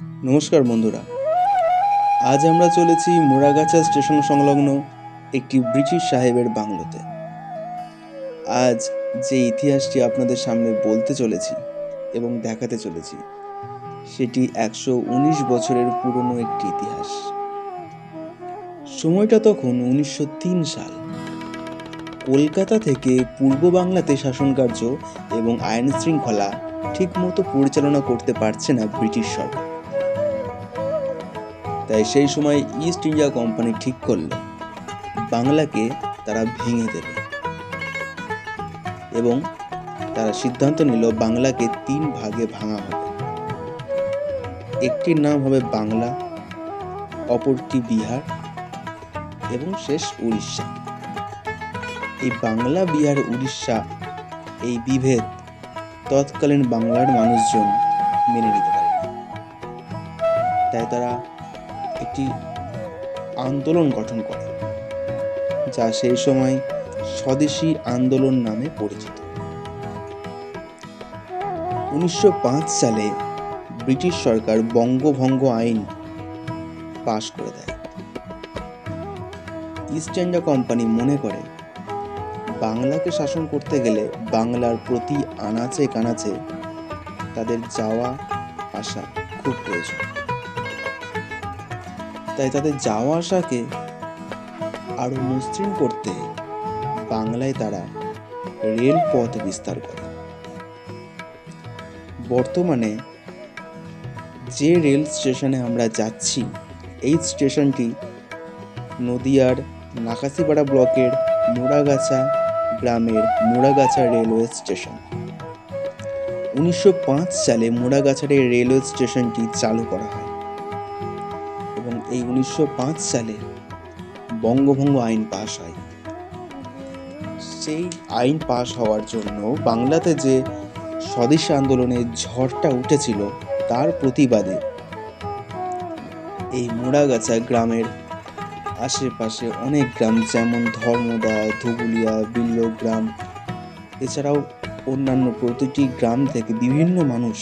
নমস্কার বন্ধুরা। আজ আমরা চলেছি মোড়াগাছা স্টেশন সংলগ্ন একটি ব্রিটিশ সাহেবের বাংলোতে। আজ যে ইতিহাসটি আপনাদের সামনে বলতে চলেছি এবং দেখাতে চলেছি, সেটি একশো উনিশ বছরের পুরনো একটি ইতিহাস। সময়টা তখন উনিশশো তিন সাল। কলকাতা থেকে পূর্ব বাংলাতে শাসনকার্য এবং আইন শৃঙ্খলা ঠিকমতো পরিচালনা করতে পারছে না ব্রিটিশ সরকার। তাই সেই সময় ইস্ট ইন্ডিয়া কোম্পানি ঠিক করল। বাংলাকে তারা ভেঙে দেবে। এবং তারা সিদ্ধান্ত নিল বাংলাকে তিন ভাগে ভাঙা হবে। একটির নাম হবে বাংলা, অপরটি বিহার, এবং শেষ উড়িষ্যা। এই বাংলা, বিহার, উড়িষ্যা এই বিভেদ তৎকালীন বাংলার মানুষজন মেনে নিতে পারে তাই তারা একটি আন্দোলন গঠন করে, যা সেই সময় স্বদেশী আন্দোলন নামে পরিচিত। উনিশশো পাঁচ সালে ব্রিটিশ সরকার বঙ্গভঙ্গ আইন পাশ করে দেয়। ইস্ট ইন্ডিয়া কোম্পানি মনে করে, বাংলাকে শাসন করতে গেলে বাংলার প্রতি আনাচে কানাচে তাদের যাওয়া আসা খুব প্রয়োজন। তাই তাদের যাওয়া আসাকে আরও মসৃণ করতে বাংলায় তারা রেলপথ বিস্তার করে। বর্তমানে যে রেল স্টেশনে আমরা যাচ্ছি, এই স্টেশনটি নদিয়ার নাকাশিপাড়া ব্লকের মোড়াগাছা গ্রামের মোড়াগাছা রেলওয়ে স্টেশন। উনিশশো পাঁচ সালে মোড়াগাছার এই রেলওয়ে স্টেশনটি চালু করা হয়। উনিশশো সালে বঙ্গভঙ্গ আইন পাশ হয়। সেই আইন পাশ হওয়ার জন্য বাংলাতে যে স্বদেশী আন্দোলনের ঝড়টা উঠেছিল, তার প্রতিবাদে এই মোড়াগাছা গ্রামের আশেপাশে অনেক গ্রাম, যেমন ধর্মদা, ধুবুলিয়া বিল্লগ্রাম এছাড়াও অন্যান্য প্রতিটি গ্রাম থেকে বিভিন্ন মানুষ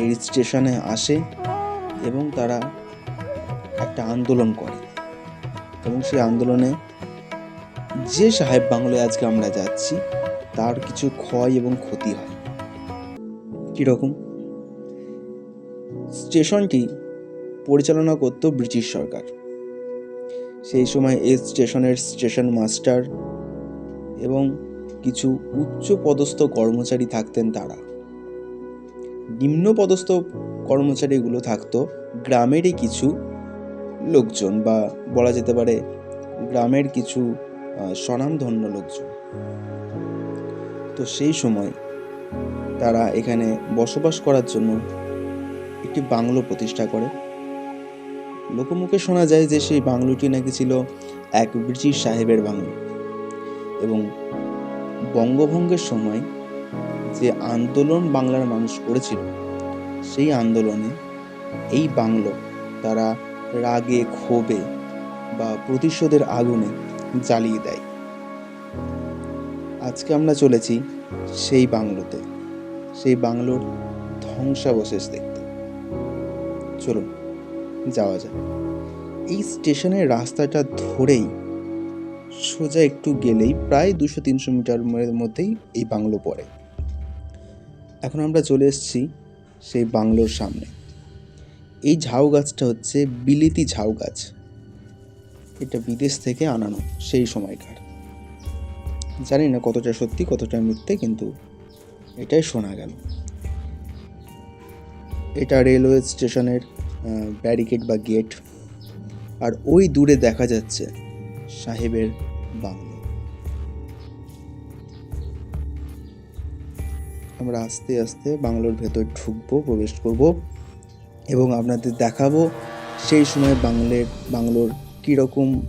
এই স্টেশনে আসে এবং তারা একটা আন্দোলন করে। এবং সেই আন্দোলনে যে সাহেব বাংলায় আজকে আমরা যাচ্ছি, তার কিছু ক্ষয় এবং ক্ষতি হয়। কীরকম? স্টেশনটি পরিচালনা করত ব্রিটিশ সরকার। সেই সময় এই স্টেশনের স্টেশন মাস্টার এবং কিছু উচ্চ পদস্থ কর্মচারী থাকতেন তারা। নিম্ন পদস্থ কর্মচারীগুলো থাকতো। গ্রামেরই কিছু লোকজন বা বলা যেতে পারে গ্রামের কিছু স্বনামধন্য লোকজন। তো সেই সময় তারা এখানে বসবাস করার জন্য একটি বাংলো প্রতিষ্ঠা করে। লোকমুখে শোনা যায় যে সেই বাংলোটি নাকি ছিল এক ব্রিটিশ সাহেবের বাংলো এবং বঙ্গভঙ্গের সময় যে আন্দোলন বাংলার মানুষ করেছিল, সেই আন্দোলনে এই বাংলো তারা রাগে, ক্ষোভে বা প্রতিশোধের আগুনে জ্বালিয়ে দেয়। আজকে আমরা চলেছি সেই বাংলোতে। সেই বাংলোর ধ্বংসাবশেষ দেখতে। চলুন, যাওয়া যাক। এই স্টেশনের রাস্তাটা ধরেই সোজা একটু গেলেই প্রায় দুশো তিনশো মিটার মধ্যেই এই বাংলো পড়ে। এখন আমরা চলে এসেছি সেই বাংলোর সামনে। এই ঝাউ গাছটা হচ্ছে বিলিতি ঝাউ গাছ। এটা বিদেশ থেকে আনানো, সেই সময়কার। জানি না কতটা সত্যি, কতটা মিথ্যে, কিন্তু এটাই শোনা গেল। এটা রেলওয়ে স্টেশনের ব্যারিকেড বা গেট। আর ওই দূরে দেখা যাচ্ছে সাহেবের বাংলো। আমরা আস্তে আস্তে বাংলোর ভেতর ঢুকবো, প্রবেশ করব। এবং আপনাদের দেখাবো সেই সময় বাংলের, বাংলোর কীরকম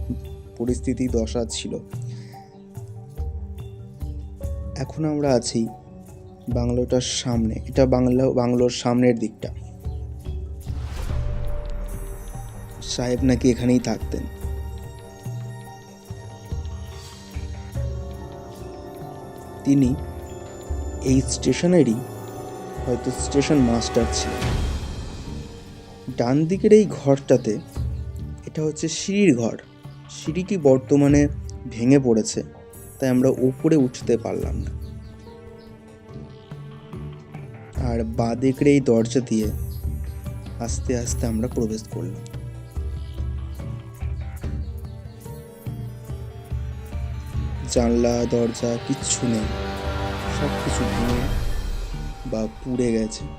পরিস্থিতি, দশা ছিল। এখন আমরা আছি বাংলোটার সামনে। এটা বাংলা, বাংলোর সামনের দিকটা। সাহেব নাকি এখানেই থাকতেন। তিনি এই স্টেশনেরই হয়তো স্টেশন মাস্টার ছিলেন। ডান দিকের এই ঘরটাতে এটা হচ্ছে সিঁড়ির ঘর। সিঁড়িটি বর্তমানে ভেঙে পড়েছে, তাই আমরা উপরে উঠতে পারলাম না। আর বাঁ দিকের এই দরজা দিয়ে আস্তে আস্তে আমরা প্রবেশ করলাম। জানলা, দরজা, কিচ্ছু নেই। সব কিছু ভেঙে বা পুড়ে গেছে।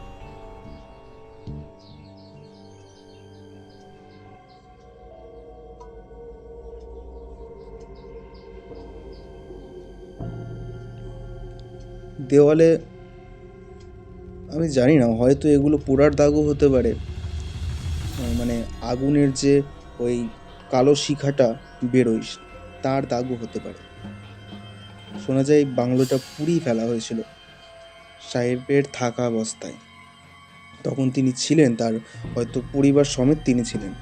দেওয়ালে, আমি জানি না, হয়তো এগুলো পোড়ার দাগও হতে পারে। মানে আগুনের যে ওই কালো শিখাটা বেরোয়, তার দাগও হতে পারে। শোনা যায় বাংলোটা পুড়িয়ে ফেলা হয়েছিল সাহেবের থাকা অবস্থায়। তখন তিনি ছিলেন, তার হয়তো পরিবার সমেত তিনি ছিলেন।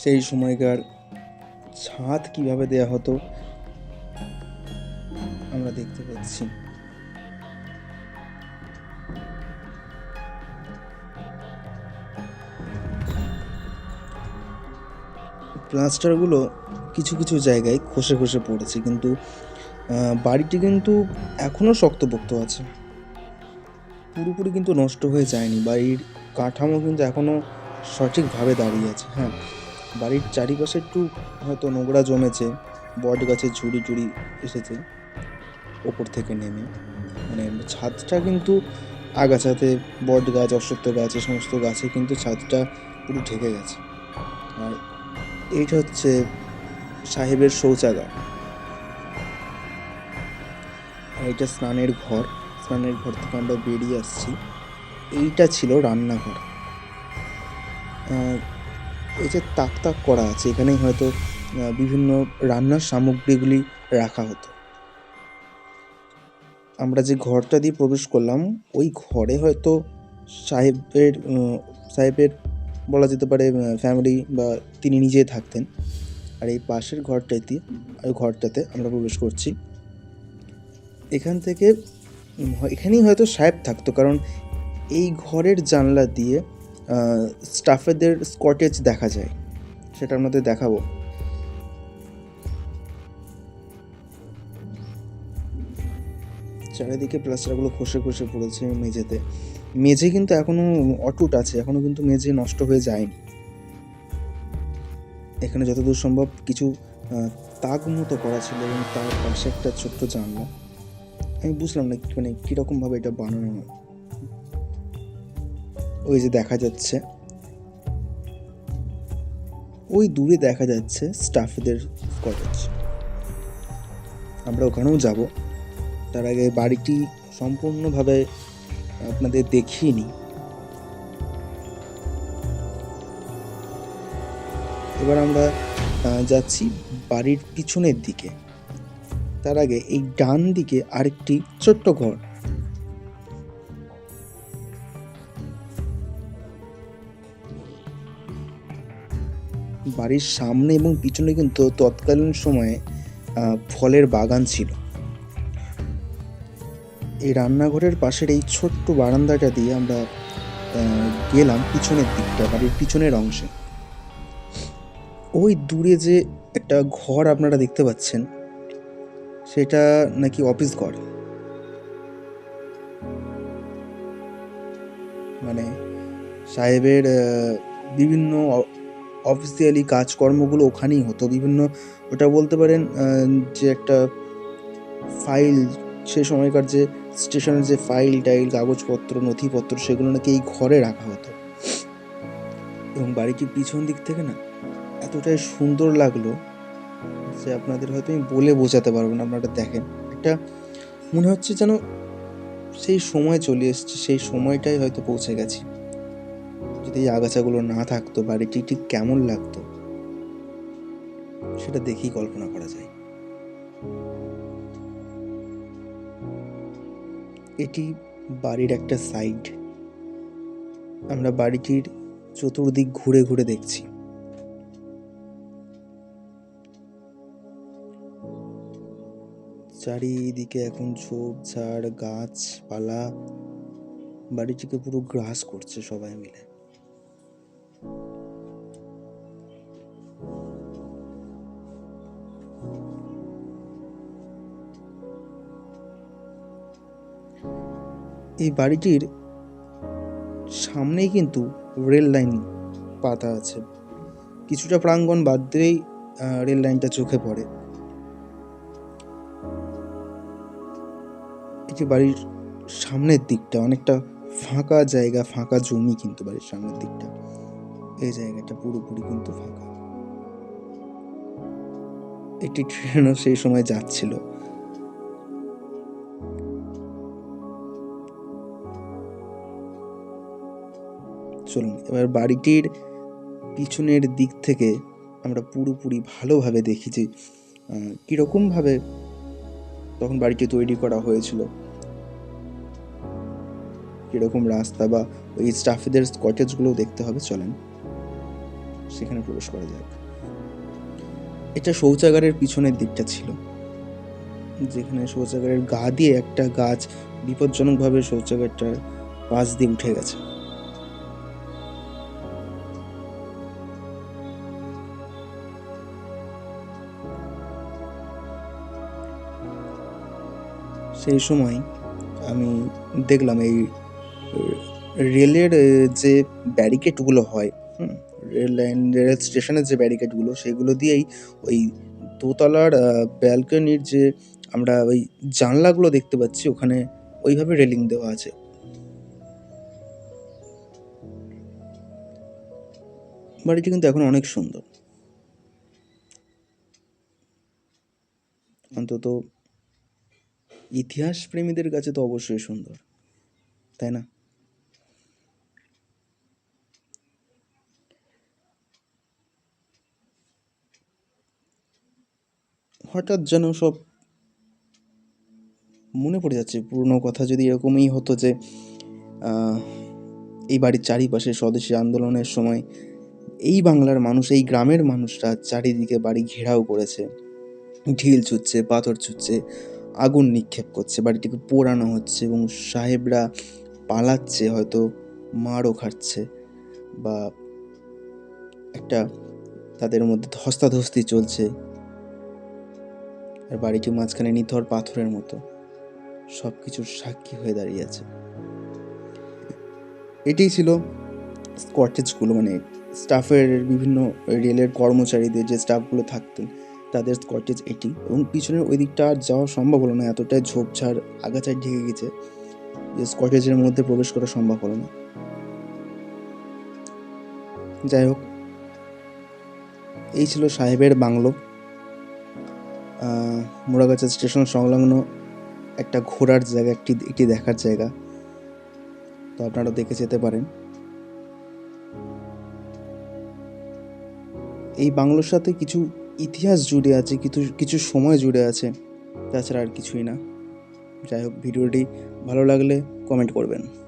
সেই সময়কার ছাদ কীভাবে দেয়া হতো আমরা দেখতে পাচ্ছি। প্লাস্টারগুলো কিছু কিছু জায়গায় খসে খসে পড়েছে, কিন্তু বাড়িটি কিন্তু এখনও শক্তপোক্ত আছে। পুরোপুরি কিন্তু নষ্ট হয়ে যায়নি, বাড়ির কাঠামো কিন্তু এখনও সঠিকভাবে দাঁড়িয়ে আছে হ্যাঁ। বাড়ির চারিপাশে একটু হয়তো নোংরা জমেছে বট গাছের ঝুড়ি টুড়ি এসেছে। ওপর থেকে নেমে। মানে ছাদটা কিন্তু আগাছাতে বট গাছ, অশ্বত্থ গাছ, এ সমস্ত গাছে কিন্তু ছাদটা পুরো ঢেকে গেছে। আর এইটা হচ্ছে সাহেবের শৌচাগার। আর এটা স্নানের ঘর। স্নানের ঘর থেকে আমরা বেরিয়ে আসছি। এইটা ছিল রান্নাঘর। এই যে তাক তাক করা আছে, এখানেই হয়তো বিভিন্ন রান্নার সামগ্রীগুলি রাখা হতো। আমরা যে ঘরটা দিয়ে প্রবেশ করলাম, ওই ঘরে হয়তো সাহেবের সাহেবের বলা যেতে পারে ফ্যামিলি বা তিনি নিজে থাকতেন। আর এই পাশের ঘরটাতে, ওই ঘরটাতে আমরা প্রবেশ করছি। এখান থেকে এখানেই হয়তো সাহেব থাকতো, কারণ এই ঘরের জানলা দিয়ে স্টাফেদের স্কটেজ দেখা যায়। সেটা আপনাদের দেখাবো। চারিদিকে প্লাস্টারগুলো খসে খসে পড়েছে মেঝেতে। মেঝে কিন্তু এখনও অটুট আছে, এখনও কিন্তু মেঝে নষ্ট হয়ে যায়নি। এখানে যতদূর সম্ভব কিছু তাক মতো করা ছিল এবং তার পাশে একটা ছোট্ট জানলা। আমি বুঝলাম না মানে কীরকম ভাবে এটা বানানো। ওই যে দেখা যাচ্ছে। ওই দূরে দেখা যাচ্ছে স্টাফদের কটেজ আমরা ওখানেও যাব। তার আগে বাড়িটি সম্পূর্ণভাবে আপনাদের দেখিয়ে নিই। এবার আমরা যাচ্ছি বাড়ির পিছনের দিকে। তার আগে এই ডান দিকে আরেকটি ছোট্ট ঘর। বাড়ির সামনে এবং পিছনে কিন্তু তৎকালীন সময়ে ফলের বাগান ছিল। এই রান্নাঘরের পাশের এই ছোট্ট বারান্দাটা দিয়ে আমরা গেলাম পিছনের দিকটা, বাড়ির পিছনের অংশে। ওই দূরে যে একটা ঘর আপনারা দেখতে পাচ্ছেন, সেটা নাকি অফিস ঘর? মানে সাহেবের বিভিন্ন অফিসিয়ালি কাজকর্মগুলো ওখানেই হতো। বিভিন্ন, ওটা বলতে পারেন যে একটা ফাইল, সে সময়কার যে স্টেশনের যে ফাইল টাইল কাগজপত্র, নথিপত্র, সেগুলো নাকি এই ঘরে রাখা হতো। এবং বাড়িটির পিছন দিক থেকে না, এতটাই সুন্দর লাগল যে আপনাদের হয়তো আমি বলে বোঝাতে পারব না, আপনারা দেখেন। একটা মনে হচ্ছে যেন সেই সময় চলে এসেছে, সেই সময়টাই হয়তো পৌঁছে গেছি। যদি এই আগাছাগুলো না থাকতো, বাড়িটি ঠিক কেমন লাগতো, সেটা দেখেই কল্পনা করা যায়। এটি বাড়ির একটা সাইড আমরা বাড়িটির চতুর্দিক ঘুরে ঘুরে দেখছি। চারিদিকে এখন ঝোপঝাড়, গাছপালা। বাড়িটিকে পুরো গ্রাস করছে সবাই মিলে। এই বাড়িটির সামনেই কিন্তু রেল লাইন পাতা আছে। কিছুটা প্রাঙ্গণ বাদ আহ, রেল লাইনটা চোখে পড়ে। এটি বাড়ির সামনের দিকটা অনেকটা ফাঁকা জায়গা ফাঁকা জমি কিন্তু বাড়ির সামনের দিকটা। এই জায়গাটা পুরোপুরি কিন্তু ফাঁকা। একটি ট্রেনও সেই সময় যাচ্ছিল। চলুন, এবার বাড়িটির পিছনের দিক থেকে আমরা পুরোপুরি ভালোভাবে দেখি যে কীরকমভাবে তখন বাড়িটি তৈরি করা হয়েছিল। কীরকম রাস্তা বা ওই স্টাফেদের কটেজগুলো দেখতে হবে, চলেন। সেখানে প্রবেশ করা যাক। এটা শৌচাগারের পিছনের দিকটা ছিল। যেখানে শৌচাগারের গা দিয়ে একটা গাছ বিপজ্জনকভাবে শৌচাগারটার পাশ দিয়ে উঠে গেছে। সেই সময় আমি দেখলাম এই রেলের যে ব্যারিকেডগুলো হয় হুম, রেল লাইন রেল স্টেশনের যে ব্যারিকেডগুলো সেগুলো দিয়েই ওই দোতলার ব্যালকনির যে আমরা ওই জানলাগুলো দেখতে পাচ্ছি ওখানে ওইভাবে রেলিং দেওয়া আছে। বাড়িটি কিন্তু এখন অনেক সুন্দর। অন্তত ইতিহাস প্রেমীদের কাছে তো অবশ্যই সুন্দর, তাই না? হঠাৎ যেন সব মনে পড়ে যাচ্ছে, পুরনো কথা যদি এরকমই হতো যে এই বাড়ির চারিপাশে স্বদেশী আন্দোলনের সময় এই বাংলার মানুষ, এই গ্রামের মানুষরা চারিদিকে বাড়ি ঘেরাও করেছে। ঢিল ছুটছে, পাথর ছুটছে আগুন নিক্ষেপ করছে, বাড়িটিকে পোড়ানো হচ্ছে এবং সাহেবরা পালাচ্ছে, হয়তো মারও খাচ্ছে বা একটা তাদের মধ্যে ধস্তাধস্তি চলছে। আর বাড়িটি মাঝখানে নিথর পাথরের মতো সব কিছুর সাক্ষী হয়ে দাঁড়িয়ে আছে। এটাই ছিল স্কটেজগুলো মানে স্টাফের বিভিন্ন রেলের কর্মচারীদের যে স্টাফগুলো থাকতেন তাদের স্কটেজ এটি এবং পিছনের ওই দিকটা আর যাওয়া সম্ভব হলো না, এতটাই ঝোপঝাড়, আগাছায় ঢেকে গেছে যে স্কটেজের মধ্যে প্রবেশ করা সম্ভব হলো না। যাই হোক, এই ছিল সাহেবের বাংলো। মোড়াগাছা স্টেশন সংলগ্ন একটা ঘোরার জায়গা, একটি একটি দেখার জায়গা। তো আপনারা দেখে যেতে পারেন। এই বাংলোর সাথে কিছু ইতিহাস জুড়ে আছে, কিছু কিছু সময় জুড়ে আছে, তাছাড়া আর কিছুই না। যাই হোক, ভিডিওটি ভালো লাগলে কমেন্ট করবেন।